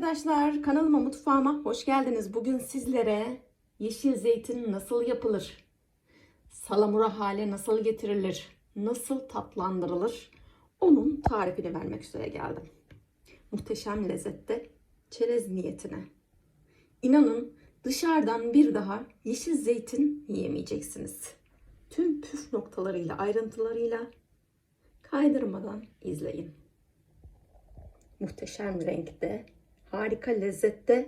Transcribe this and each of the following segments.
arkadaşlar, kanalıma mutfağıma hoş geldiniz. Bugün sizlere yeşil zeytin nasıl yapılır, salamura hale nasıl getirilir, nasıl tatlandırılır onun tarifini vermek üzere geldim. Muhteşem lezzette çerez niyetine. İnanın dışarıdan bir daha yeşil zeytin yiyemeyeceksiniz. Tüm püf noktalarıyla, ayrıntılarıyla kaydırmadan izleyin muhteşem renkte, harika lezzette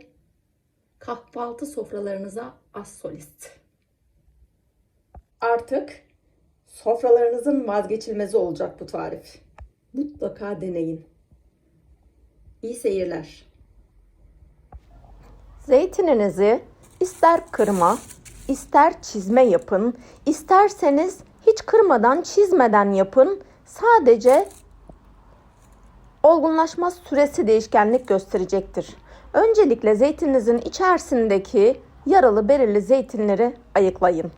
kahvaltı sofralarınıza az solist. Artık sofralarınızın vazgeçilmezi olacak bu tarif. Mutlaka deneyin. İyi seyirler. Zeytininizi ister kırma, ister çizme yapın, isterseniz hiç kırmadan, çizmeden yapın. Sadece olgunlaşma süresi değişkenlik gösterecektir. Öncelikle zeytininizin içerisindeki yaralı berili zeytinleri ayıklayın.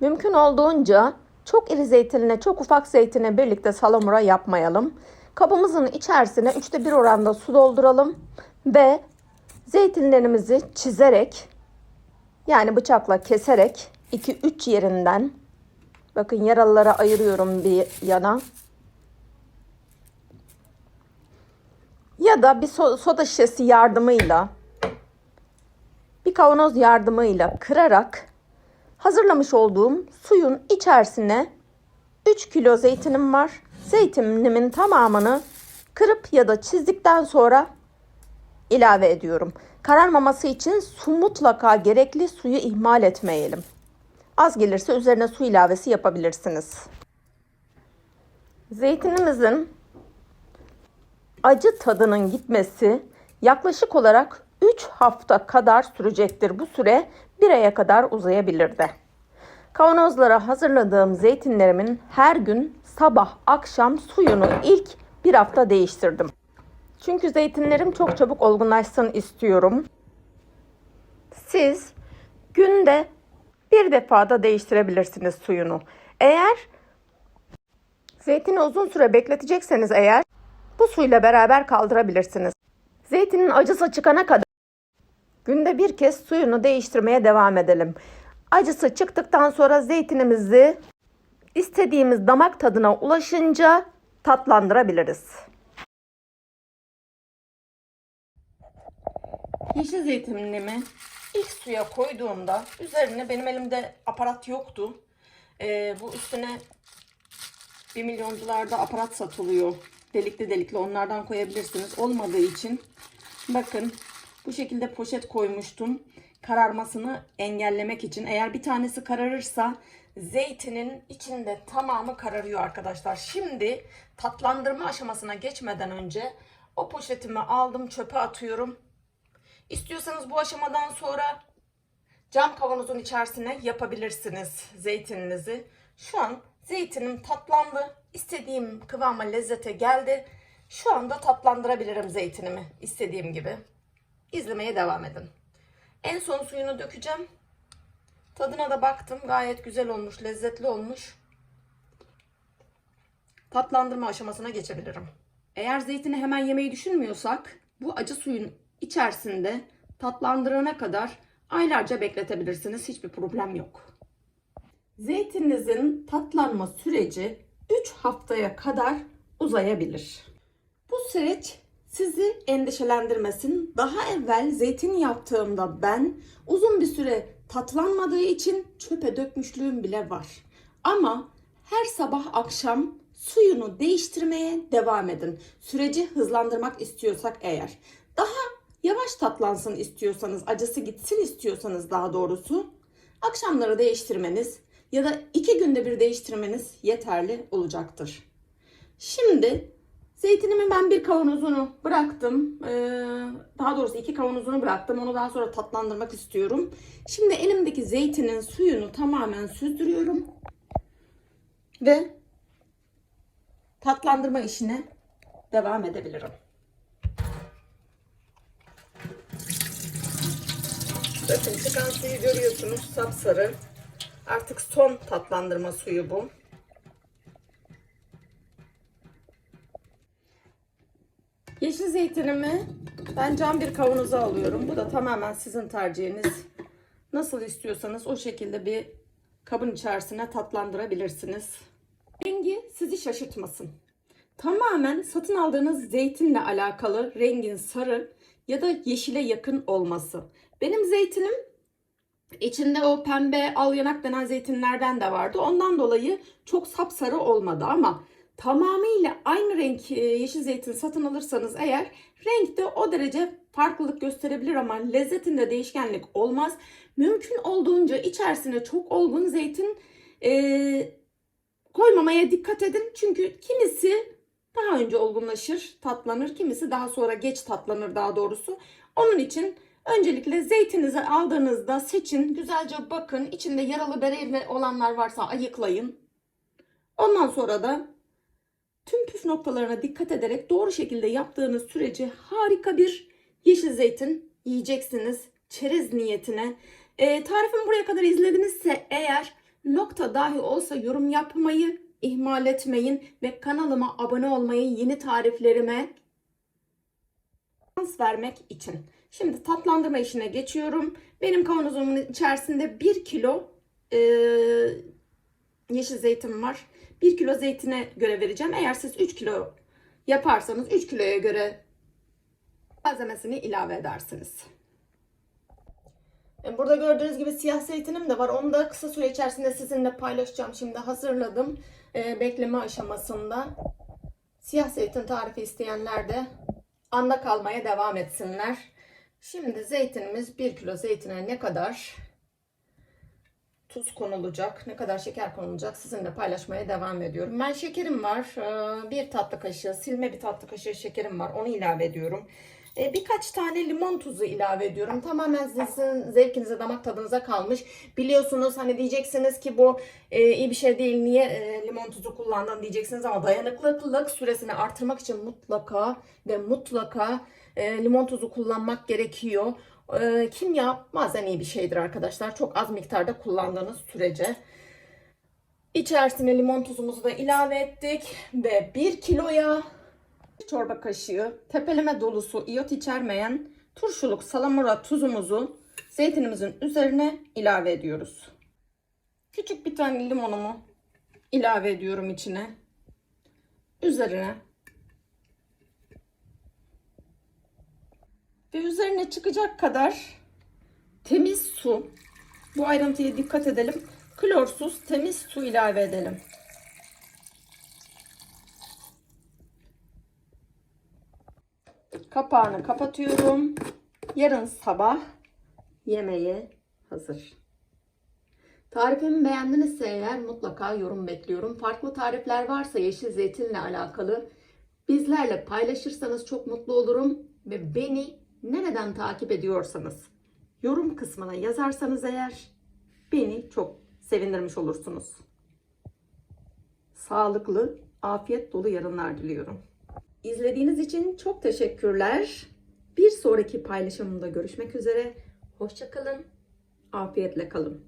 Mümkün olduğunca çok iri zeytinle çok ufak zeytine birlikte salamura yapmayalım. Kabımızın içerisine üçte bir oranda su dolduralım ve zeytinlerimizi çizerek yani bıçakla keserek 2-3 yerinden bakın yaralılara ayırıyorum bir yana ya da bir so- soda şişesi yardımıyla bir kavanoz yardımıyla kırarak hazırlamış olduğum suyun içerisine 3 kilo zeytinim var. Zeytinimin tamamını kırıp ya da çizdikten sonra ilave ediyorum. Kararmaması için su mutlaka gerekli. Suyu ihmal etmeyelim. Az gelirse üzerine su ilavesi yapabilirsiniz. Zeytinimizin acı tadının gitmesi yaklaşık olarak 3 hafta kadar sürecektir. Bu süre 1 aya kadar uzayabilir de. Kavanozlara hazırladığım zeytinlerimin her gün sabah akşam suyunu ilk bir hafta değiştirdim. Çünkü zeytinlerim çok çabuk olgunlaşsın istiyorum. Siz günde bir defada değiştirebilirsiniz suyunu. Eğer zeytini uzun süre bekletecekseniz eğer bu suyla beraber kaldırabilirsiniz. Zeytinin acısı çıkana kadar günde bir kez suyunu değiştirmeye devam edelim. Acısı çıktıktan sonra zeytinimizi istediğimiz damak tadına ulaşınca tatlandırabiliriz. Yeşil zeytinimi ilk suya koyduğumda üzerine benim elimde aparat yoktu. Ee, bu üstüne bir milyoncularda aparat satılıyor. Delikli delikli onlardan koyabilirsiniz. Olmadığı için bakın bu şekilde poşet koymuştum. Kararmasını engellemek için. Eğer bir tanesi kararırsa zeytinin içinde tamamı kararıyor arkadaşlar. Şimdi tatlandırma aşamasına geçmeden önce o poşetimi aldım çöpe atıyorum. İstiyorsanız bu aşamadan sonra cam kavanozun içerisine yapabilirsiniz zeytininizi. Şu an zeytinim tatlandı. İstediğim kıvama lezzete geldi. Şu anda tatlandırabilirim zeytinimi istediğim gibi. İzlemeye devam edin. En son suyunu dökeceğim. Tadına da baktım. Gayet güzel olmuş, lezzetli olmuş. Tatlandırma aşamasına geçebilirim. Eğer zeytini hemen yemeyi düşünmüyorsak bu acı suyun içerisinde tatlandırana kadar aylarca bekletebilirsiniz. Hiçbir problem yok. Zeytininizin tatlanma süreci 3 haftaya kadar uzayabilir. Bu süreç sizi endişelendirmesin. Daha evvel zeytin yaptığımda ben uzun bir süre tatlanmadığı için çöpe dökmüşlüğüm bile var. Ama her sabah akşam suyunu değiştirmeye devam edin. Süreci hızlandırmak istiyorsak eğer. Daha yavaş tatlansın istiyorsanız, acısı gitsin istiyorsanız daha doğrusu akşamları değiştirmeniz ya da iki günde bir değiştirmeniz yeterli olacaktır. Şimdi zeytinimin ben bir kavanozunu bıraktım. Ee, daha doğrusu iki kavanozunu bıraktım. Onu daha sonra tatlandırmak istiyorum. Şimdi elimdeki zeytinin suyunu tamamen süzdürüyorum. Ve tatlandırma işine devam edebilirim. Bakın çıkan suyu görüyorsunuz sapsarı. Artık son tatlandırma suyu bu. Yeşil zeytinimi Ben cam bir kavanoza alıyorum. Bu da tamamen sizin tercihiniz. Nasıl istiyorsanız o şekilde bir kabın içerisine tatlandırabilirsiniz. Rengi sizi şaşırtmasın. Tamamen satın aldığınız zeytinle alakalı rengin sarı ya da yeşile yakın olması. Benim zeytinim içinde o pembe al yanak denen zeytinlerden de vardı. Ondan dolayı çok sapsarı olmadı ama tamamıyla aynı renk e, yeşil zeytin satın alırsanız eğer renkte o derece farklılık gösterebilir ama lezzetinde değişkenlik olmaz. Mümkün olduğunca içerisine çok olgun zeytin e, koymamaya dikkat edin. Çünkü kimisi daha önce olgunlaşır, tatlanır. Kimisi daha sonra geç tatlanır daha doğrusu. Onun için öncelikle zeytinizi aldığınızda seçin. Güzelce bakın. İçinde yaralı bereli olanlar varsa ayıklayın. Ondan sonra da tüm püf noktalarına dikkat ederek doğru şekilde yaptığınız sürece harika bir yeşil zeytin yiyeceksiniz. Çerez niyetine. Ee, tarifimi buraya kadar izledinizse eğer nokta dahi olsa yorum yapmayı ihmal etmeyin ve kanalıma abone olmayı yeni tariflerime şans vermek için. Şimdi tatlandırma işine geçiyorum. Benim kavanozumun içerisinde 1 kilo e, yeşil zeytin var. 1 kilo zeytine göre vereceğim. Eğer siz 3 kilo yaparsanız 3 kiloya göre malzemesini ilave edersiniz. E, Burada gördüğünüz gibi siyah zeytinim de var. Onu da kısa süre içerisinde sizinle paylaşacağım. Şimdi hazırladım. E, bekleme aşamasında. Siyah zeytin tarifi isteyenler de anda kalmaya devam etsinler. Şimdi zeytinimiz 1 kilo zeytine ne kadar tuz konulacak, ne kadar şeker konulacak sizinle paylaşmaya devam ediyorum. Ben şekerim var. Bir tatlı kaşığı, silme bir tatlı kaşığı şekerim var. Onu ilave ediyorum. Ee, Birkaç tane limon tuzu ilave ediyorum. Tamamen sizin zevkinize, damak tadınıza kalmış. Biliyorsunuz hani diyeceksiniz ki bu e, iyi bir şey değil. Niye e, limon tuzu kullandın diyeceksiniz ama dayanıklılık süresini artırmak için mutlaka ve mutlaka e, limon tuzu kullanmak gerekiyor. E, kimya bazen iyi bir şeydir arkadaşlar. Çok az miktarda kullandığınız sürece. İçerisine limon tuzumuzu da ilave ettik ve 1 kiloya çorba kaşığı tepeleme dolusu iyot içermeyen turşuluk salamura tuzumuzu zeytinimizin üzerine ilave ediyoruz. Küçük bir tane limonumu ilave ediyorum içine. Üzerine ve üzerine çıkacak kadar temiz su. Bu ayrıntıya dikkat edelim. Klorsuz temiz su ilave edelim. Kapağını kapatıyorum. Yarın sabah yemeğe hazır. Tarifimi beğendinizse eğer mutlaka yorum bekliyorum. Farklı tarifler varsa yeşil zeytinle alakalı bizlerle paylaşırsanız çok mutlu olurum. Ve beni nereden takip ediyorsanız yorum kısmına yazarsanız eğer beni çok sevindirmiş olursunuz. Sağlıklı, afiyet dolu yarınlar diliyorum. İzlediğiniz için çok teşekkürler. Bir sonraki paylaşımımda görüşmek üzere. Hoşçakalın. Afiyetle kalın.